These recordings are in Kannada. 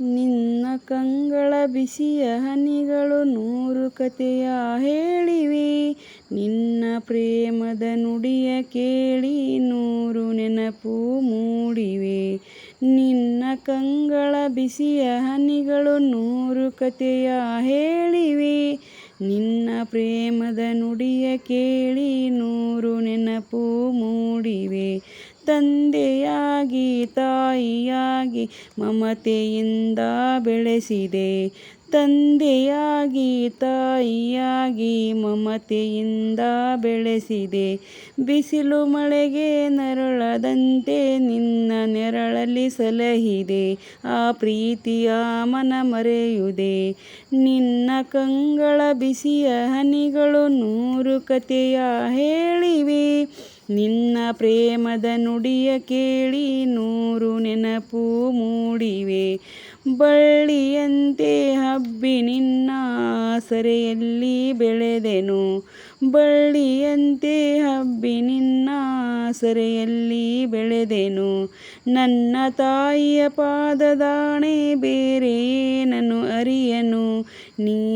ನಿನ್ನ ಕಂಗಳ ಬಿಸಿಯ ಹನಿಗಳು ನೂರು ಕತೆಯ ಹೇಳಿವೆ. ನಿನ್ನ ಪ್ರೇಮದ ನುಡಿಯ ಕೇಳಿ ನೂರು ನೆನಪು ಮೂಡಿವೆ. ನಿನ್ನ ಕಂಗಳ ಬಿಸಿಯ ಹನಿಗಳು ನೂರು ಕತೆಯ ಹೇಳಿವೆ. ನಿನ್ನ ಪ್ರೇಮದ ನುಡಿಯ ಕೇಳಿ ನೂರು ನೆನಪು ಮೂಡಿವೆ. ತಂದೆಯಾಗಿ, ತಾಯಿಯಾಗಿ ಮಮತೆಯಿಂದ ಬೆಳೆಸಿದೆ. ತಂದೆಯಾಗಿ, ತಾಯಿಯಾಗಿ ಮಮತೆಯಿಂದ ಬೆಳೆಸಿದೆ. ಬಿಸಿಲು ಮಳೆಗೆ ನರಳದಂತೆ ನಿನ್ನ ನೆರಳಲ್ಲಿ ಸಲಹಿದೆ. ಆ ಪ್ರೀತಿಯ ಮನ ಮರೆಯುದೆ ನಿನ್ನ ಕಂಗಳ ಬಿಸಿಯ ಹನಿಗಳು ನೂರು ಕಥೆಯ ಹೇಳಿವೆ. ನಿನ್ನ ಪ್ರೇಮದ ನುಡಿಯ ಕೇಳಿ ನೂರು ನೆನಪು ಮೂಡಿವೆ. ಬಳ್ಳಿಯಂತೆ ಹಬ್ಬಿ ನಿನ್ನ ಸರೆಯಲ್ಲಿ ಬೆಳೆದೆನು. ಬಳ್ಳಿಯಂತೆ ಹಬ್ಬಿ ನಿನ್ನ ಸರೆಯಲ್ಲಿ ಬೆಳೆದೆನು. ನನ್ನ ತಾಯಿಯ ಪಾದದಾಣೆ ಬೇರೆ ಏನನು ಅರಿಯನು. ನೀನೆ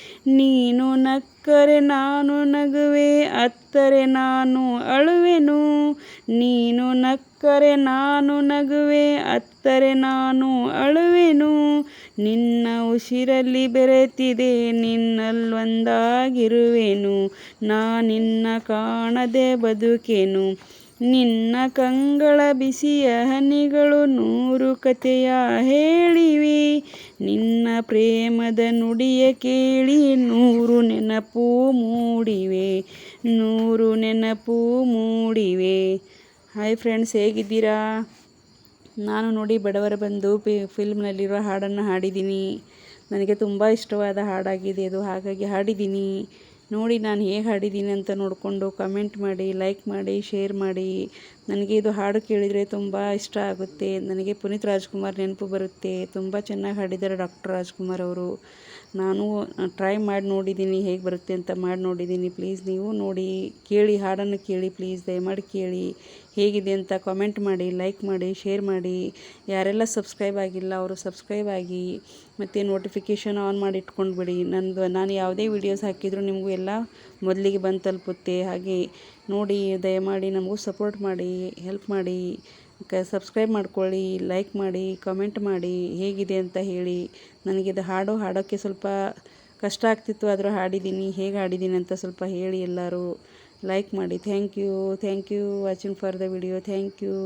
ನೀನು ನಕ್ಕರೆ ನಾನು ನಗುವೆ, ಅತ್ತರೆ ನಾನು ಅಳುವೆನು. ನೀನು ನಕ್ಕರೆ ನಾನು ನಗುವೆ, ಅತ್ತರೆ ನಾನು ಅಳುವೆನು. ನಿನ್ನ ಉಸಿರಲ್ಲಿ ಬೆರೆತಿದೆ, ನಿನ್ನಲ್ಲೊಂದಾಗಿರುವೆನು. ನಾ ನಿನ್ನ ಕಾಣದೆ ಬದುಕೆನು. ನಿನ್ನ ಕಂಗಳ ಬಿಸಿಯ ಹನಿಗಳು ನೂರು ಕಥೆಯ ಹೇಳಿವೆ. ನಿನ್ನ ಪ್ರೇಮದ ನುಡಿಯ ಕೇಳಿ ನೂರು ನೆನಪು ಮೂಡಿವೆ, ನೂರು ನೆನಪು ಮೂಡಿವೆ. ಹಾಯ್ ಫ್ರೆಂಡ್ಸ್, ಹೇಗಿದ್ದೀರಾ? ನಾನು ನೋಡಿ ಬಡವರ ಬಂದು ಪಿ, ಫಿಲ್ಮ್ನಲ್ಲಿರೋ ಹಾಡನ್ನು ಹಾಡಿದ್ದೀನಿ. ನನಗೆ ತುಂಬ ಇಷ್ಟವಾದ ಹಾಡಾಗಿದೆ ಅದು, ಹಾಗಾಗಿ ಹಾಡಿದ್ದೀನಿ. ನೋಡಿ ನಾನು ಹೇಗೆ ಹಾಡಿದ್ದೀನಿ ಅಂತ ನೋಡಿಕೊಂಡು ಕಮೆಂಟ್ ಮಾಡಿ ಲೈಕ್ ಮಾಡಿ ಶೇರ್ ಮಾಡಿ. ನನಗೆ ಇದು ಹಾಡು ಕೇಳಿದರೆ ತುಂಬ ಇಷ್ಟ ಆಗುತ್ತೆ. ನನಗೆ ಪುನೀತ್ ರಾಜ್ಕುಮಾರ್ ನೆನಪು ಬರುತ್ತೆ. ತುಂಬ ಚೆನ್ನಾಗಿ ಹಾಡಿದ್ದಾರೆ ಡಾಕ್ಟರ್ ರಾಜ್ಕುಮಾರ್ ಅವರು. ನಾನು ಟ್ರೈ ಮಾಡಿ ನೋಡಿದ್ದೀನಿ, ಹೇಗೆ ಬರುತ್ತೆ ಅಂತ ಮಾಡಿ ನೋಡಿದ್ದೀನಿ. ಪ್ಲೀಸ್ ನೀವು ನೋಡಿ, ಕೇಳಿ, ಹಾಡನ್ನು ಕೇಳಿ, ಪ್ಲೀಸ್ ದಯಮಾಡಿ ಕೇಳಿ. ಹೇಗಿದೆ ಅಂತ ಕಾಮೆಂಟ್ ಮಾಡಿ, ಲೈಕ್ ಮಾಡಿ, ಶೇರ್ ಮಾಡಿ. ಯಾರೆಲ್ಲ ಸಬ್ಸ್ಕ್ರೈಬ್ ಆಗಿಲ್ಲ, ಅವರು ಸಬ್ಸ್ಕ್ರೈಬ್ ಆಗಿ ಮತ್ತು ನೋಟಿಫಿಕೇಷನ್ ಆನ್ ಮಾಡಿ ಇಟ್ಕೊಂಡ್ಬಿಡಿ. ನಂದು, ನಾನು ಯಾವುದೇ ವೀಡಿಯೋಸ್ ಹಾಕಿದರೂ ನಿಮಗೂ ಎಲ್ಲ ಮೊದಲಿಗೆ ಬಂದು ತಲುಪುತ್ತೆ. ಹಾಗೆ ನೋಡಿ, ದಯಮಾಡಿ ನಮಗೂ ಸಪೋರ್ಟ್ ಮಾಡಿ ಹೆಲ್ಪ್ ಮಾಡಿ, ಕ ಸಬ್ಸ್ಕ್ರೈಬ್ ಮಾಡ್ಕೊಳ್ಳಿ ಲೈಕ್ ಮಾಡಿ ಕಮೆಂಟ್ ಮಾಡಿ, ಹೇಗಿದೆ ಅಂತ ಹೇಳಿ. ನನಗಿದು ಹಾಡು ಹಾಡೋಕ್ಕೆ ಸ್ವಲ್ಪ ಕಷ್ಟ ಆಗ್ತಿತ್ತು, ಆದರೂ ಹಾಡಿದ್ದೀನಿ, ಹೇಗೆ ಹಾಡಿದ್ದೀನಿ ಅಂತ ಸ್ವಲ್ಪ ಹೇಳಿ ಎಲ್ಲರೂ ಲೈಕ್ ಮಾಡಿ. Thank you thank you watching for the video thank you